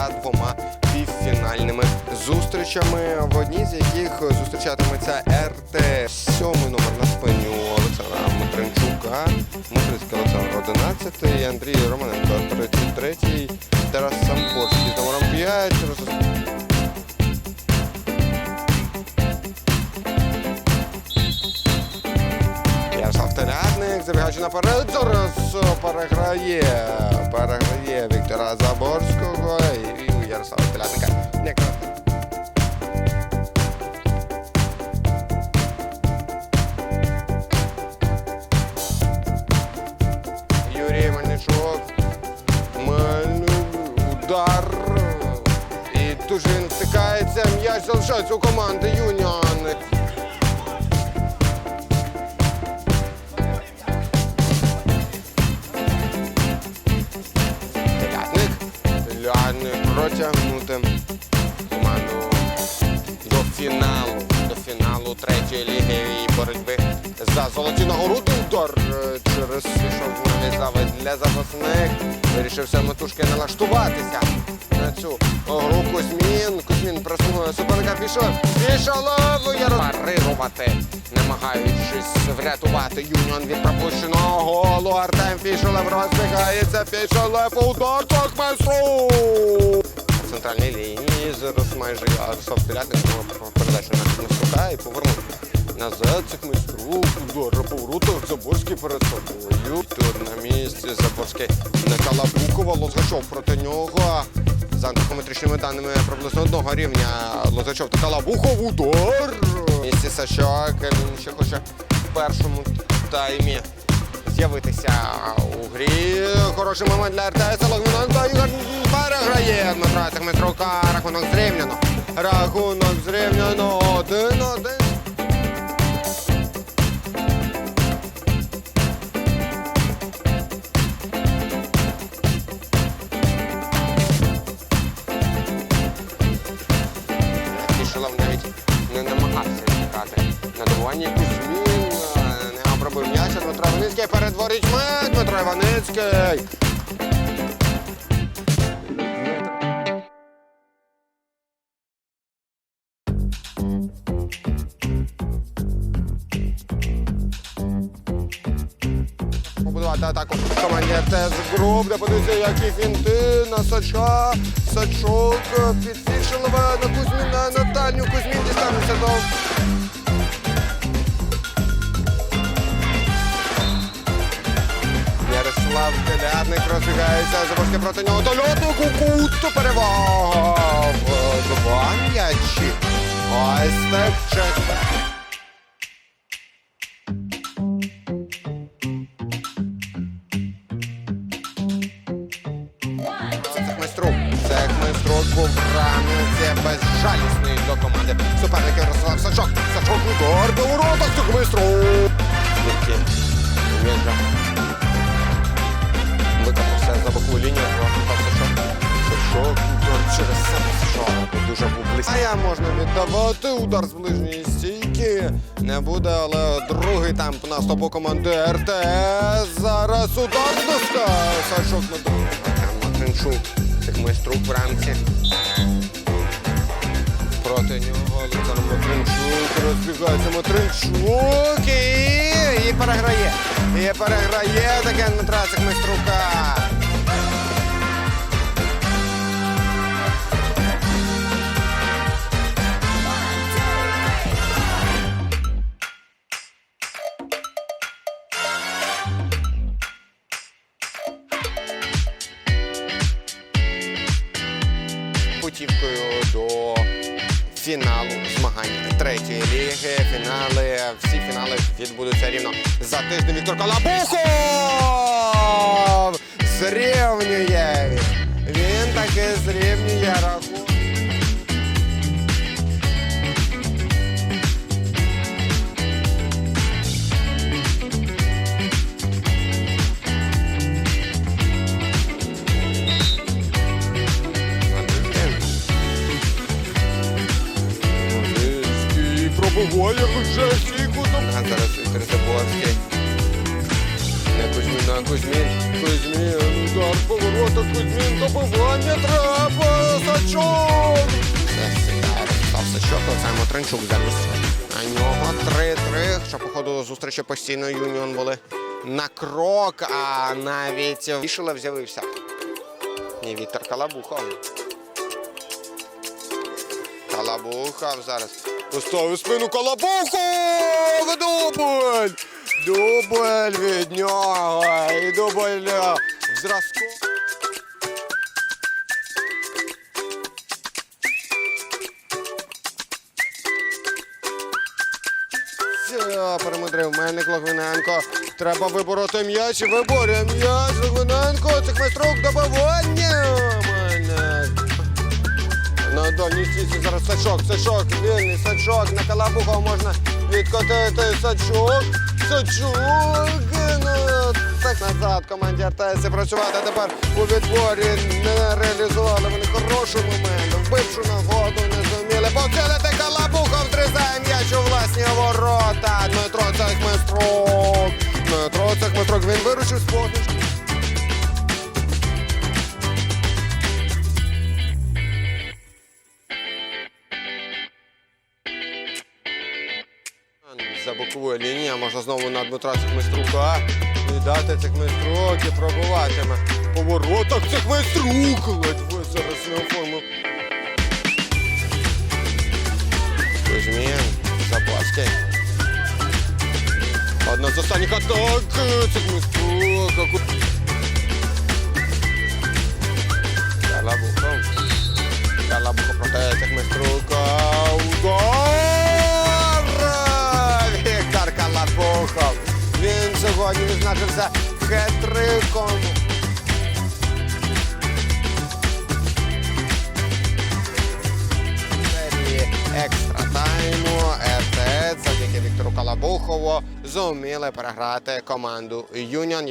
за двома півфінальними зустрічами, в одній з яких зустрічатиметься РТ. Сьомий номер на спині у Олександра Матринчука, Матрицький Олександр 11, Андрій Романенко 33, Тарас Забігаючи наперед, зараз переграє. Переграє Віктора Заборського і Ярослава Телятника. Юрій Мельничук. Удар. І дуже він втикається. М'яч залишається у команди Юніон. Фіналу третьої ліги боротьби за золоті нагороди. Удар е, через пішов нав'язави для запасних. Вирішив самотужки налаштуватися на цю гру Кузьмін. Кузьмін просунує суперника Фішов. Фішолов Парирувати, намагаючись врятувати Юніон від пропущеного голу. Артем Фішолев розбігається. Фішолев удар майстру. Центральній лінії зараз майже Ярослав Телятник передачу на Миструка і повернув назад цих майстру. Удар по воротах. Заборський перед собою. Тут на місці Заборський на Калабукова. Лозгачов проти нього. За антропометричними даними приблизно одного рівня Лозачов та Калабухов. Удар! Місці Сачок. Він ще хоче в першому таймі з'явитися у грі. Хороший момент для РТС. Логвиненко Ігор переграє Дмитра Цехмитрука. Рахунок зрівняно. Рахунок зрівняно. Один-один. Кішелов навіть не намагався чекати на добування Кузьмін. е, Не м'яча. Дмитро Іваницький перед ворітьми. Дмитро Іваницький. Побудувати атаку команді РТС Груп, де подивіться, які фінти на Сача. Сачок під Фішелова на Кузьміна, на дальню Кузьмін дістанеться до Ярослав Телятник розбігається, Заборський проти нього до льоту, кукут, перевага два м'ячі. Ось так чесно. Був ранець безжалісний до команди. Суперники Ярослав Сачок. Сачок удар до воротах. Цехмайструк. Звідки? Міжа. Викопався за бокову лінію. Сачок. Сачок удар через себе Сачок. Дуже був близький. А я можна віддавати удар з ближньої стійки. Не буде, але другий темп наступу команди РТС. Зараз удар доска. Сачок на другий. Матринчук. Цих майструк в рамці. Проти нього Олександр Матринчук. Розбігається Матринчук і, і переграє. І переграє таке на трасах майструка. Путівкою до фіналу змагань третьої ліги. Фінали, всі фінали відбудуться рівно за тиждень. Віктор Калабухов зрівнює. Він таки зрівнює рахунок. Новицький пробуває вже стійку. А зараз Заборський. Не Кузьміна На Кузьмін, Кузьмін, удар поворота, Кузьмін, добивання треба, Сачок! Сідає, Сачок, Олександр замість. На нього 3-3, що, походу, зустрічі постійно Юніон були на крок, а навіть Вішелев з'явився. І Віктор Калабухов. Калабухов зараз. Поставив спину Калабухов! Дубль! Дубль від нього! І дубль е, зразку. Перемудрив Мельник Логвиненко. Треба вибороти м'яч виборює м'яч. Логвиненко, цих майструк добивання. Стійці зараз сачок, сачок, вільний сачок, на Калабухов можна відкотити сачок, сачок, ну, так назад команді РТС працювати тепер у відборі не реалізували вони хороший момент, вбившу нагоду не зуміли поцілити Калабухов, зрізає м'яч у власні ворота, Дмитро Цехмиструк, Дмитро Цехмиструк, він вирушив з можна знову на Дмитра Цехмиструка. Віддати дати Цехмиструк і пробуватиме. По воротах майструк, Ледве зараз не оформив. Кузьмін, Запаски. Одна з останніх атак. Цехмиструк. Відзначився хетриком. екстра тайму РТС завдяки Віктору Калабухову зуміли переграти команду Юніон,